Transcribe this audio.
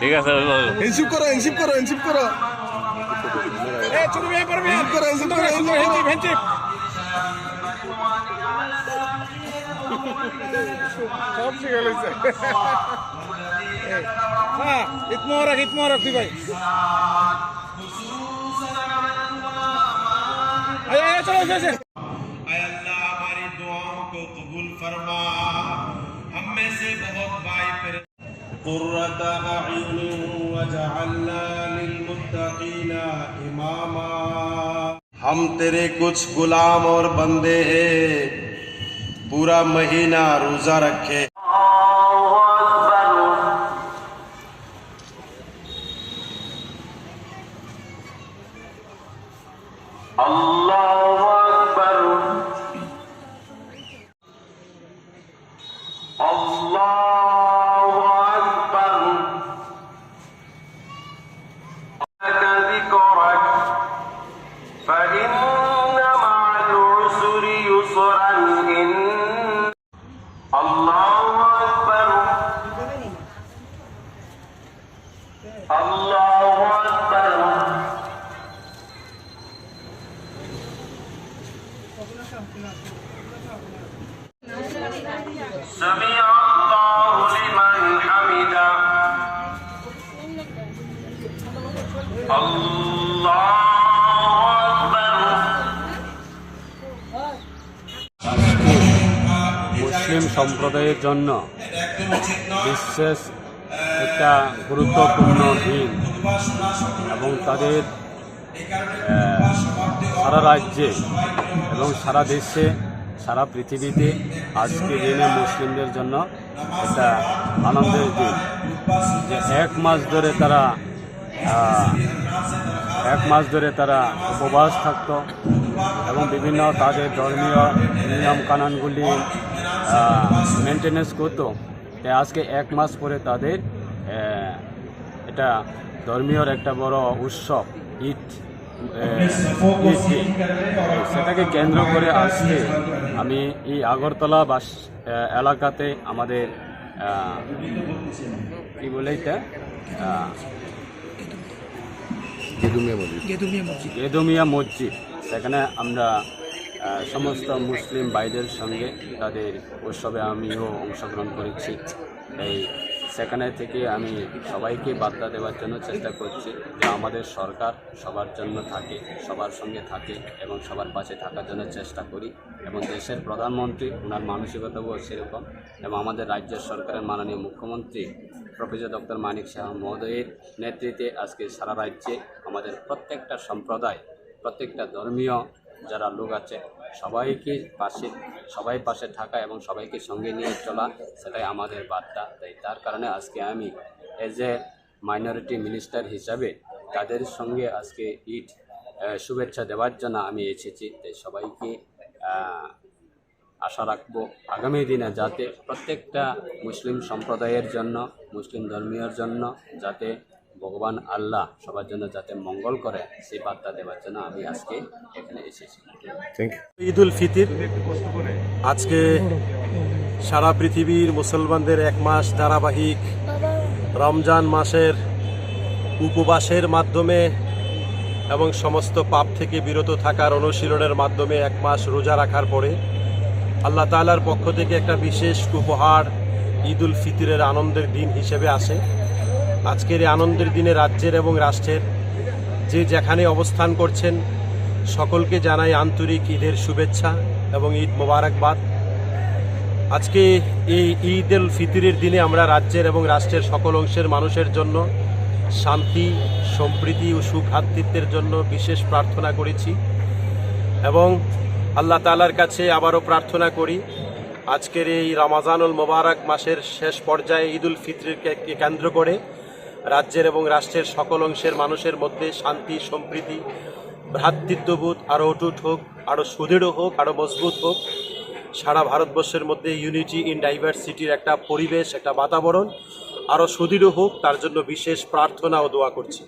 ঠিক আছে। এনসিপ করো এনসিপ করো এনসিপ করো। এনসিপ করো এনসিপ করো এনসিপ করো। সব শিখে লইছে হ্যাঁ ইতমোরক ইতমোরক দি ভাই। اے اللہ، ہماری دعاؤں کو قبول فرما۔ ہم میں سے بہت بھائی پر قرۃ اعین وجعلنا للمتقین اماما۔ ہم تیرے کچھ غلام اور بندے ہیں۔ پورا مہینہ روزہ رکھے۔ سمع الله لمن حمده الله أكبر মুসলিম সম্প্রদায়ের জন্য বিশেষ একটা গুরুত্বপূর্ণ দিন এবং তাদের আহ, সারা রাজ্যে এবং সারা দেশে, সারা পৃথিবীতে আজকে দিনে মুসলিমদের জন্য একটা আনন্দের দিন যে এক মাস ধরে তারা এক মাস ধরে তারা উপবাস থাকতো এবং বিভিন্ন তাদের ধর্মীয় নিয়ম কানুনগুলি মেনটেনেন্স করতো তাই আজকে এক মাস পরে তাদের এটা ধর্মীয় একটা বড় উৎসব, ঈদ। সেটাকে কেন্দ্র করে আজকে আমি এই আগরতলা বাস এলাকাতে আমাদের কি বলে এটা? গেদুমিয়া মসজিদ। সেখানে আমরা সমস্ত মুসলিম ভাইদের সঙ্গে তাদের উৎসবে আমিও অংশগ্রহণ করেছি। এই সেখানে থেকে আমি সবাইকে বার্তা দেওয়ার জন্য চেষ্টা করছি যে আমাদের সরকার সবার জন্য থাকে, সবার সঙ্গে থাকে এবং সবার পাশে থাকার জন্য চেষ্টা করি এবং দেশের প্রধানমন্ত্রী ওনার মানসিকতাও সেরকম এবং আমাদের রাজ্যের সরকারের মাননীয় মুখ্যমন্ত্রী, প্রফেসর ডক্টর মানিক শাহ মহোদয়ের নেতৃত্বে আজকে সারা রাজ্যে আমাদের প্রত্যেকটা সম্প্রদায়, প্রত্যেকটা ধর্মীয় যারা লোক আছে, সবাইকে পাশে, সবাই পাশে থাকা এবং সবাইকে সঙ্গে নিয়ে চলা, সেটাই আমাদের বার্তা। তাই তার কারণে আজকে আমি এজ এ মাইনরিটি মিনিস্টার হিসাবে তাদের সঙ্গে আজকে ঈদ শুভেচ্ছা দেওয়ার জন্য আমি এসেছি। তাই সবাইকে আশা রাখব আগামী দিনে যাতে প্রত্যেকটা মুসলিম সম্প্রদায়ের জন্য, মুসলিম ধর্মীয়র জন্য যাতে ভগবান আল্লাহ সবার জন্য যাতে মঙ্গল করে সেই বার্তা দেওয়ার জন্য আমি আজকে এখানে এসেছি। ঈদ উল ফিতির আজকে সারা পৃথিবীর মুসলমানদের এক মাস ধারাবাহিক রমজান মাসের উপবাসের মাধ্যমে এবং সমস্ত পাপ থেকে বিরত থাকার অনুশীলনের মাধ্যমে এক মাস রোজা রাখার পরে আল্লাহ তালার পক্ষ থেকে একটা বিশেষ উপহার ঈদ উল ফিতরের আনন্দের দিন হিসেবে আসে। আজকের এই আনন্দের দিনে রাজ্যের এবং রাষ্ট্রের যে যেখানে অবস্থান করছেন, সকলকে জানাই আন্তরিক ঈদের শুভেচ্ছা এবং ঈদ মোবারকবাদ। আজকে এই ঈদ উল ফিতরের দিনে আমরা রাজ্যের এবং রাষ্ট্রের সকল অংশের মানুষের জন্য শান্তি, সম্প্রীতি ও সুখাতৃত্বের জন্য বিশেষ প্রার্থনা করেছি এবং আল্লাহ তালার কাছে আবারও প্রার্থনা করি, আজকের এই রমাজানুল মোবারক মাসের শেষ পর্যায়ে ঈদ উল ফিতরকে কেন্দ্র করে রাজ্যের এবং রাষ্ট্রের সকল অংশের মানুষের মধ্যে শান্তি, সম্প্রীতি, ভ্রাতৃত্ববোধ আরও অটুট হোক আরও সুদৃঢ় হোক আরও মজবুত হোক। সারা ভারতবর্ষের মধ্যে ইউনিটি ইন ডাইভার্সিটির একটা পরিবেশ, একটা বাতাবরণ আরও সুদৃঢ় হোক, তার জন্য বিশেষ প্রার্থনা ও দোয়া করছি।